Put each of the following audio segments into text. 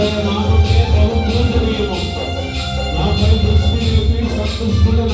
నేను నాకుంటే ప్రభుత్వం తెలియము దృష్టి సంతృష్టిగా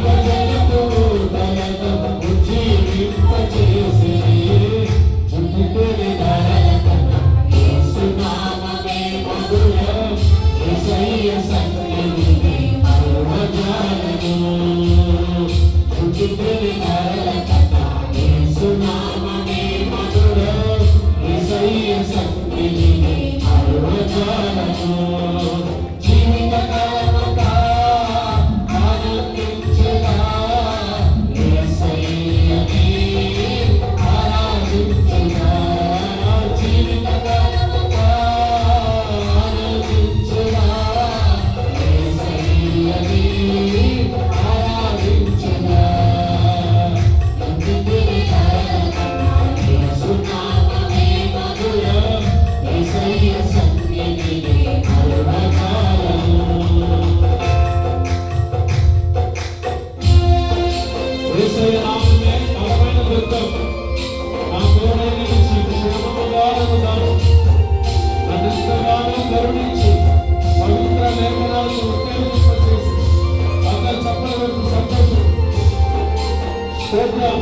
Thank you. స్తోత్రం